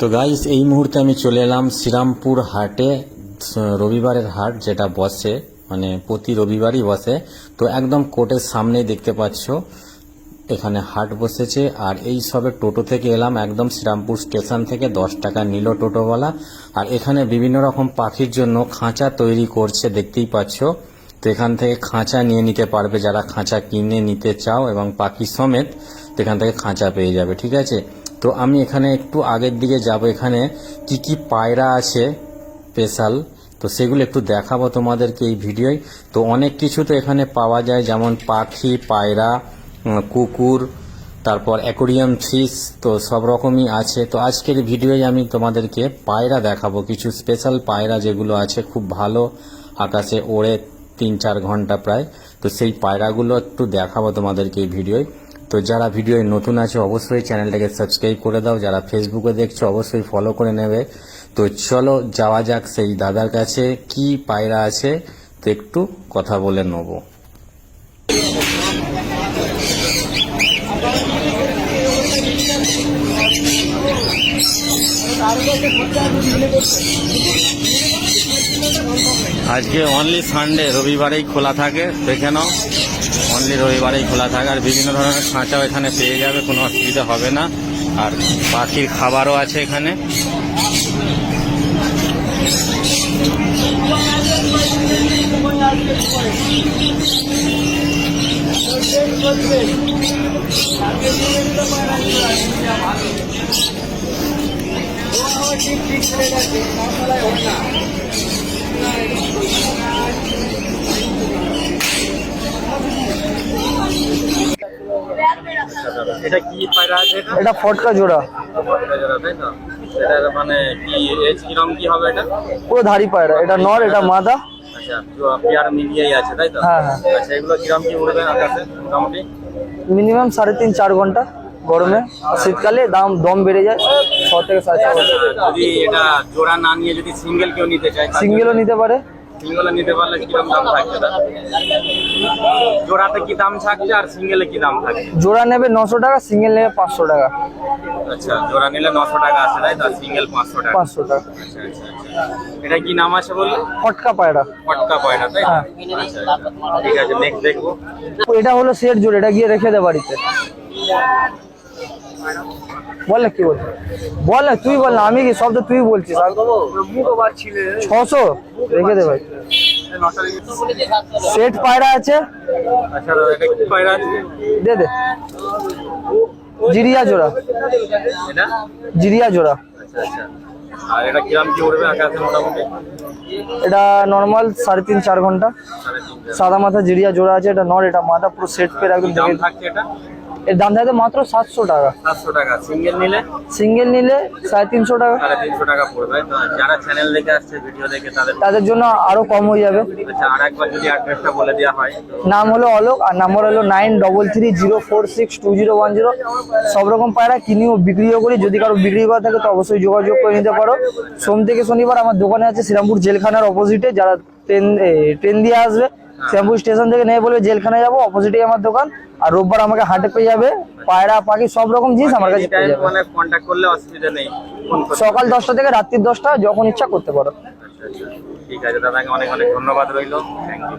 তো গাইস এই মুহূর্তে আমি চলে এলাম শ্রীরামপুর হাটে রবিবারের হাট যেটা বসে মানে প্রতি রবিবারই বসে। তো একদম কোর্টের সামনেই দেখতে পাচ্ছ, এখানে হাট বসেছে। আর এই সবে টোটো থেকে এলাম, একদম শ্রীরামপুর স্টেশন থেকে দশ টাকা নিল টোটোওয়ালা। আর এখানে বিভিন্ন রকম পাখির জন্য খাঁচা তৈরি করছে, দেখতেই পাচ্ছ। তো এখান থেকে খাঁচা নিয়ে নিতে পারবে যারা খাঁচা কিনে নিতে চাও এবং পাখি সমেত এখান থেকে খাঁচা পেয়ে যাবে, ঠিক আছে? তো আমি এখানে একটু আগের দিকে যাব। এখানে কি কি পায়রা আছে স্পেশাল? তো সেগুলো একটু দেখাবো তোমাদেরকে এই ভিডিওয়। তো অনেক কিছু তো এখানে পাওয়া যায়, যেমন পাখি, পায়রা কুকুর, তারপর অ্যাকোরিয়াম ফিস তো সব রকমই আছে। তো আজকের ভিডিওয় আমি তোমাদেরকে পায়রা দেখাবো। কিছু স্পেশাল পায়রা যেগুলো আছে খুব ভালো, আকাশে ওড়ে তিন চার ঘণ্টা প্রায়। তো সেই পায়রাগুলো একটু দেখাবো তোমাদেরকে এই ভিডিওয়। তো যারা ভিডিওয় নতুন আছে, অবশ্যই চ্যানেলটাকে সাবস্ক্রাইব করে দাও। যারা ফেসবুকে দেখছ, অবশ্যই ফলো করে নেবে। তো চলো, যাওয়া যাক সেই দাদার কাছে। কি পায়রা আছে? তো একটু কথা বলে নেব নেব। আজকে অনলি সানডে রবিবারেই খোলা থাকে, দেখে নাও। অনলি রবিবারেই খোলা থাকে, আর বিভিন্ন ধরনের খাঁচাও এখানে পেয়ে যাবে, কোনো অসুবিধা হবে না। আর পাখির খাবারও আছে এখানে। এটা কি পায়রা আছে এটা? এটা ফটকা জোড়া। তাই তো? এটা মানে কি এজ কিরম কি হবে এটা? পুরো পায়রা এটা নর এটা মাদা। আচ্ছা পেয়ার মিলিয়েই আছে তাই তো? হ্যাঁ, হ্যাঁ। আচ্ছা এগুলো কিরম কি উড়বে আকাশে মোটামুটি? মিনিমাম সাড়ে তিন চার ঘণ্টা গরমে। শীতকালে দাম দম বেড়ে যায় ছ থেকে সাড়ে চার ঘণ্টা। যদি এটা জোড়া না নিয়ে যদি সিঙ্গেল কেউ নিতে চায় সিঙ্গেলও নিতে পারে। সিঙ্গেলে নিতে পারলে কীরকম দাম তার? জোড়াতে কি দাম থাকছে আর সিঙ্গেলে কি দাম থাকছে? জোড়া নেবে নশো টাকা সিঙ্গেল নেবে পাঁচশো টাকা। আচ্ছা জোড়া নিলে নশো টাকা আছে তাই তো? সিঙ্গেল পাঁচশো টাকা। পাঁচশো টাকা। আচ্ছা আচ্ছা আচ্ছা। এটা কি নাম আছে বললে? ফটকা পায়রা। পটকা পয়না তাই হ্যাঁ। ঠিক আছে নেক্সট দেখব। এটা হলো সেট জোড়া এটা গিয়ে রেখে দে বাড়িতে। বল না কি বল বল না তুই বল না আমি কি সব তো তুই বলছিস? ছশো? রেখে দে ভাই। সেট পায়রা আছে? আচ্ছা দে দে। জিরিয়া জোড়া। জিরিয়া জোড়া। আচ্ছা আচ্ছা। আর এটা কিরম কি উড়বে? আকাশে মোটামুটি? এটা নর্মাল সাড়ে তিন চার ঘণ্টা। সাদা মাথা জিরিয়া জোড়া আছে এটা নর এটা মাথা পুরো সেট পেয়ে একদম দাম থাকছে এটা? এর দাম থাকবে মাত্র সাতশো টাকা। সাতশো টাকা। সিঙ্গেল নিলে? সিঙ্গেল নিলে সাড়ে তিনশো টাকা। সাড়ে তিনশো টাকা পড়বে। যারা চ্যানেল দেখে আসছে ভিডিও দেখে তাদের তাদের জন্য আরও কম হয়ে যাবে। আচ্ছা আর একবার যদি অ্যাড্রেসটা বলে দেওয়া হয়। নাম হলো অলোক আর নাম্বার হলো nine double three zero four six two zero one zero সব রকম পায়রা কিনিও বিক্রিও করি। যদি কারও বিক্রি করা থাকে তো অবশ্যই যোগাযোগ করে নিতে পারো। সোম থেকে শনিবার আমার দোকানে আছে শ্রীরামপুর জেলখানার অপোজিটে যারা ট্রেন ট্রেন দিয়ে আসবে শ্রীরামপুর স্টেশন থেকে নেমে বলবে জেলখানায় যাব অপোজিটেই আমার দোকান। আর রোববার আমাকে হাটে পেয়ে যাবে পায়রা পাখি সব রকম জিনিস আমার কাছে পেয়ে যাবে। মানে কন্ট্যাক্ট করলে অসুবিধা নেই। সকাল দশটা থেকে রাত্রি দশটা যখন ইচ্ছা করতে পারো। আচ্ছা আচ্ছা। ঠিক আছে দাদাকে অনেক অনেক ধন্যবাদ রইল। Thank you